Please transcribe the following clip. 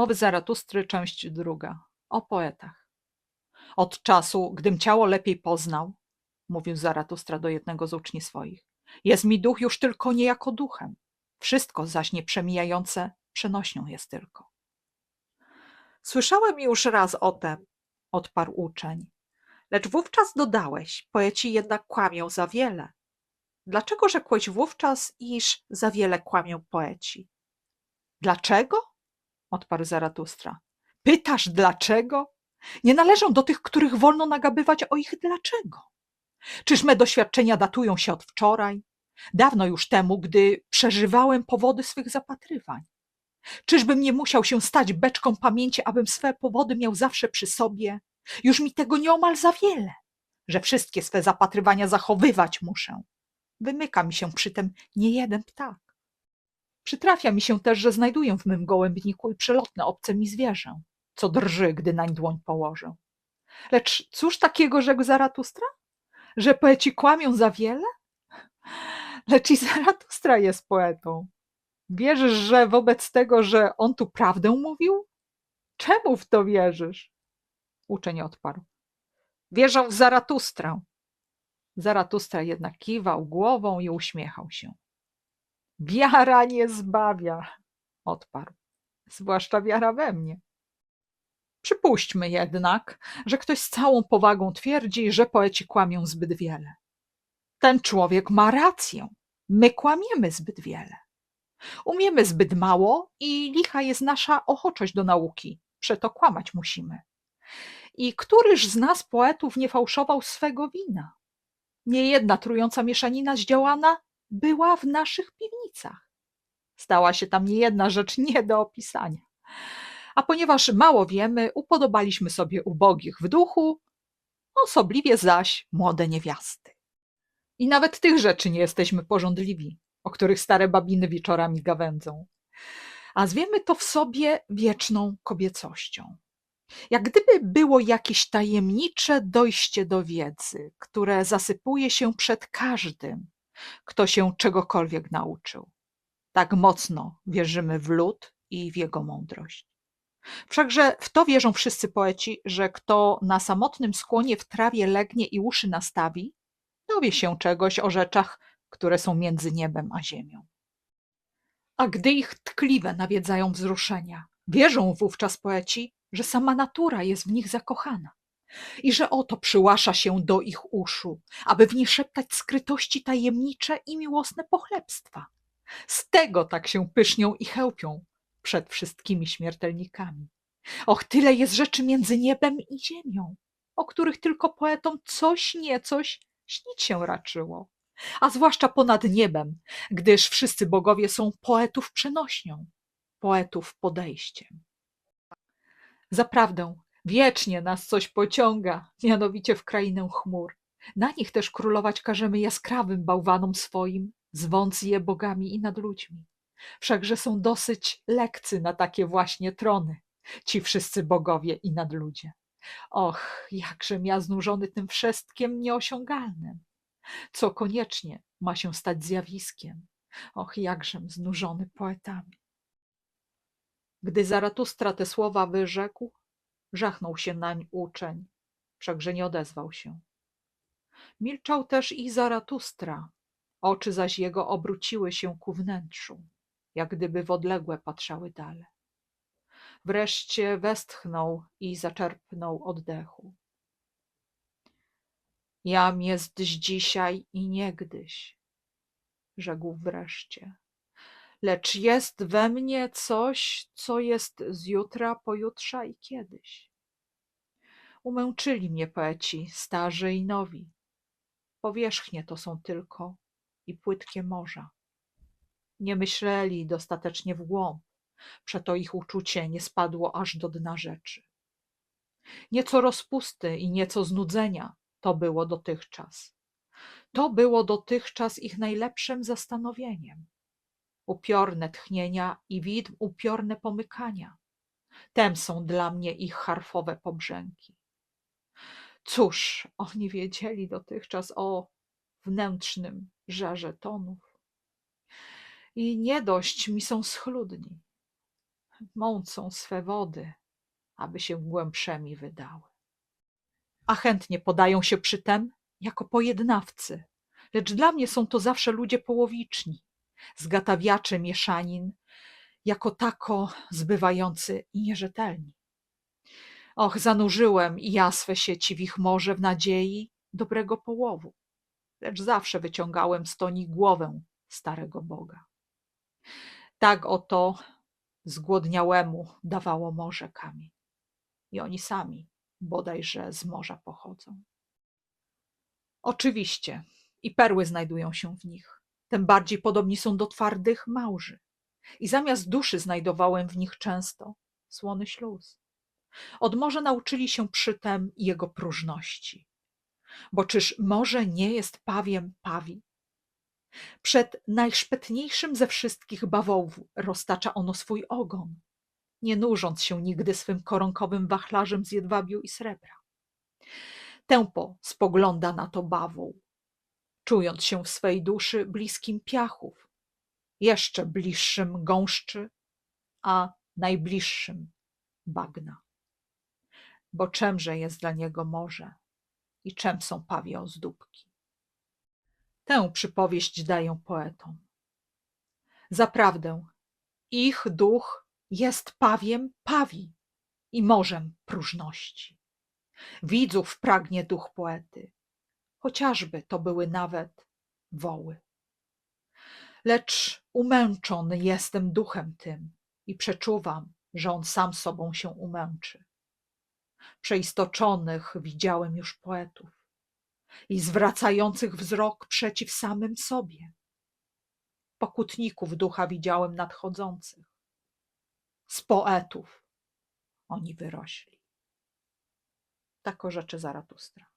Mowy Zaratustry, część druga. O poetach. Od czasu, gdym ciało lepiej poznał, mówił Zaratustra do jednego z uczni swoich, jest mi duch już tylko niejako duchem. Wszystko zaś nieprzemijające przenośnią jest tylko. Słyszałem już raz o tem, odparł uczeń. Lecz wówczas dodałeś, poeci jednak kłamią za wiele. Dlaczego rzekłeś wówczas, iż za wiele kłamią poeci? Dlaczego? Odparł Zaratustra. Pytasz dlaczego? Nie należą do tych, których wolno nagabywać o ich dlaczego. Czyż me doświadczenia datują się od wczoraj? Dawno już temu, gdy przeżywałem powody swych zapatrywań. Czyżbym nie musiał się stać beczką pamięci, abym swe powody miał zawsze przy sobie? Już mi tego nieomal za wiele, że wszystkie swe zapatrywania zachowywać muszę. Wymyka mi się przy tym niejeden ptak. Przytrafia mi się też, że znajduję w mym gołębniku i przelotne obce mi zwierzę, co drży, gdy nań dłoń położę. Lecz cóż takiego rzekł Zaratustra? Że poeci kłamią za wiele? Lecz i Zaratustra jest poetą. Wierzysz, że wobec tego, że on tu prawdę mówił? Czemu w to wierzysz? Uczeń odparł. Wierzę w Zaratustrę. Zaratustra jednak kiwał głową i uśmiechał się. Wiara nie zbawia, odparł. Zwłaszcza wiara we mnie. Przypuśćmy jednak, że ktoś z całą powagą twierdzi, że poeci kłamią zbyt wiele. Ten człowiek ma rację. My kłamiemy zbyt wiele. Umiemy zbyt mało i licha jest nasza ochoczość do nauki. Przeto kłamać musimy. I któryż z nas poetów nie fałszował swego wina? Niejedna trująca mieszanina zdziałana była w naszych piwnicach. Stała się tam niejedna rzecz nie do opisania. A ponieważ mało wiemy, upodobaliśmy sobie ubogich w duchu, osobliwie zaś młode niewiasty. I nawet tych rzeczy nie jesteśmy porządliwi, o których stare babiny wieczorami gawędzą. A zwiemy to w sobie wieczną kobiecością. Jak gdyby było jakieś tajemnicze dojście do wiedzy, które zasypuje się przed każdym, kto się czegokolwiek nauczył. Tak mocno wierzymy w lud i w jego mądrość. Wszakże w to wierzą wszyscy poeci, że kto na samotnym skłonie w trawie legnie i uszy nastawi, dowie się czegoś o rzeczach, które są między niebem a ziemią. A gdy ich tkliwe nawiedzają wzruszenia, wierzą wówczas poeci, że sama natura jest w nich zakochana i że oto przyłasza się do ich uszu, aby w nich szeptać skrytości tajemnicze i miłosne pochlebstwa. Z tego tak się pysznią i chełpią przed wszystkimi śmiertelnikami. Och, tyle jest rzeczy między niebem i ziemią, o których tylko poetom coś niecoś śnić się raczyło. A zwłaszcza ponad niebem, gdyż wszyscy bogowie są poetów przenośnią, poetów podejściem. Zaprawdę, wiecznie nas coś pociąga, mianowicie w krainę chmur. Na nich też królować każemy jaskrawym bałwanom swoim, zwąc je bogami i nad ludźmi. Wszakże są dosyć lekcy na takie właśnie trony, ci wszyscy bogowie i nadludzie. Och, jakżem ja znużony tym wszystkim nieosiągalnym, co koniecznie ma się stać zjawiskiem. Och, jakżem znużony poetami. Gdy Zaratustra te słowa wyrzekł, żachnął się nań uczeń, wszakże nie odezwał się. Milczał też i Zaratustra, oczy zaś jego obróciły się ku wnętrzu, jak gdyby w odległe patrzały dale. Wreszcie westchnął i zaczerpnął oddechu. Jam jest dzisiaj i niegdyś, rzekł wreszcie lecz jest we mnie coś, co jest z jutra, pojutrza i kiedyś. Umęczyli mnie poeci, starzy i nowi. Powierzchnie to są tylko i płytkie morza. Nie myśleli dostatecznie w głąb, przeto ich uczucie nie spadło aż do dna rzeczy. Nieco rozpusty i nieco znudzenia to było dotychczas. To było dotychczas ich najlepszym zastanowieniem upiorne tchnienia i widm upiorne pomykania. Tem są dla mnie ich harfowe pobrzęki. Cóż oni wiedzieli dotychczas o wnętrznym żarze tonów? I nie dość mi są schludni. mącą swe wody, aby się głębszemi wydały. A chętnie podają się przytem jako pojednawcy, lecz dla mnie są to zawsze ludzie połowiczni, zgatawiacze mieszanin, jako tako zbywający i nierzetelni. Och, zanurzyłem i ja swe sieci w ich morze w nadziei dobrego połowu, lecz zawsze wyciągałem z toni głowę starego Boga. Tak oto zgłodniałemu dawało morze kamień. I oni sami bodajże z morza pochodzą. Oczywiście i perły znajdują się w nich, tym bardziej podobni są do twardych małży. I zamiast duszy znajdowałem w nich często słony śluz. Od morza nauczyli się przytem jego próżności. Bo czyż morze nie jest pawiem pawi? Przed najszpetniejszym ze wszystkich bawołów roztacza ono swój ogon, nie nużąc się nigdy swym koronkowym wachlarzem z jedwabiu i srebra. Tępo spogląda na to bawoł, czując się w swej duszy bliskim piachów, jeszcze bliższym gąszczy, a najbliższym bagna. Bo czemże jest dla niego morze i czem są pawie ozdóbki? Tę przypowieść daję poetom. Zaprawdę, ich duch jest pawiem pawi i morzem próżności. Widzów pragnie duch poety, chociażby to były nawet woły. Lecz umęczony jestem duchem tym i przeczuwam, że on sam sobą się umęczy. Przeistoczonych widziałem już poetów i zwracających wzrok przeciw samym sobie. Pokutników ducha widziałem nadchodzących. Z poetów oni wyrośli. Tak o rzeczy Zaratustra.